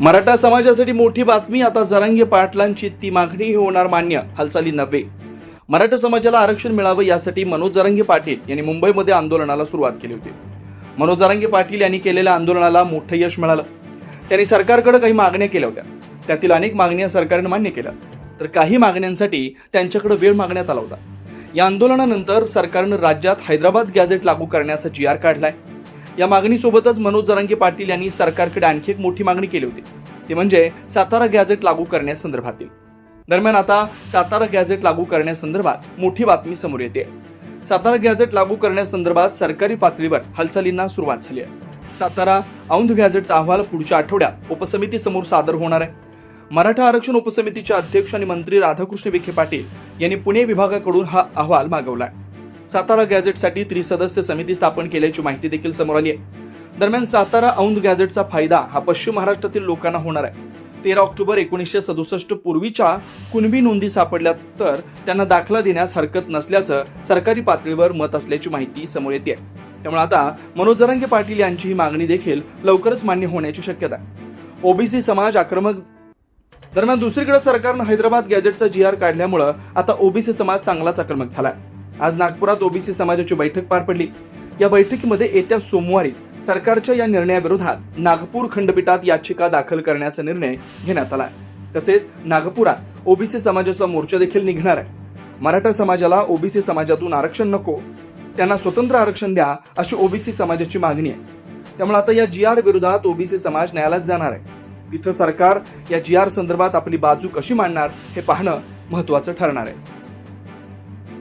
मराठा समाजासाठी मोठी बातमी आता जरांगे पाटलांची. ती मागणीही होणार मान्य. हालचाली नव्हे. मराठा समाजाला आरक्षण मिळावं यासाठी मनोज जरांगे पाटील यांनी मुंबईमध्ये आंदोलनाला सुरुवात केली होती. मनोज जरांगे पाटील यांनी केलेल्या आंदोलनाला मोठं यश मिळालं. त्यांनी सरकारकडे काही मागण्या केल्या होत्या. त्यातील अनेक मागण्या सरकारनं मान्य केल्या. तर काही मागण्यांसाठी त्यांच्याकडे वेळ मागण्यात आला होता. या आंदोलनानंतर सरकारनं राज्यात हैदराबाद गॅझेट लागू करण्याचा जी आर काढलाय. या मागणीसोबतच मनोज जरांगे पाटील यांनी सरकारकडे आणखी एक मोठी मागणी केली होती. ती म्हणजे सातारा गॅझेट लागू करण्यासंदर्भातील दरम्यान आता सातारा गॅझेट लागू करण्यासंदर्भात मोठी बातमी समोर येते. सातारा गॅझेट लागू करण्यासंदर्भात सरकारी पातळीवर हालचालींना सुरुवात झाली आहे. सातारा औंध गॅझेटचा अहवाल पुढच्या आठवड्यात उपसमितीसमोर सादर होणार आहे. मराठा आरक्षण उपसमितीचे अध्यक्ष आणि मंत्री राधाकृष्ण विखे पाटील यांनी पुणे विभागाकडून हा अहवाल मागवलाय सातारा गॅझेटसाठी त्रिसदस्य समिती स्थापन केल्याची माहिती देखील समोर आली आहे. दरम्यान सातारा औंध गॅझेटचा फायदा हा पश्चिम महाराष्ट्रातील लोकांना होणार आहे. तेरा ऑक्टोबर एकोणीसशे सदुसष्ट पूर्वीच्या कुणबी नोंदी सापडल्या तर त्यांना दाखला देण्यास हरकत नसल्याचं सरकारी पातळीवर मत असल्याची माहिती समोर येते. त्यामुळे आता मनोज जरांगे पाटील यांची ही मागणी देखील लवकरच मान्य होण्याची शक्यता आहे. ओबीसी समाज आक्रमक दरम्यान दुसरीकडे सरकारनं हैदराबाद गॅजेटचा जी आर काढल्यामुळं आता ओबीसी समाज चांगलाच आक्रमक झालाय. आज नागपुरात ओबीसी समाजाची बैठक पार पडली. या बैठकीमध्ये येत्या सोमवारी सरकारच्या या निर्णयाविरोधात नागपूर खंडपीठात याचिका दाखल करण्याचा निर्णय घेण्यात आला. तसेच नागपुरात ओबीसी समाजाचा मोर्चा देखील निघणार आहे. मराठा समाजाला ओबीसी समाजातून आरक्षण नको त्यांना स्वतंत्र आरक्षण द्या अशी ओबीसी समाजाची मागणी आहे. त्यामुळे आता या जी आर विरोधात ओबीसी समाज न्यायालयात जाणार आहे. तिथं सरकार या जी आर संदर्भात आपली बाजू कशी मांडणार हे पाहणं महत्वाचं ठरणार आहे.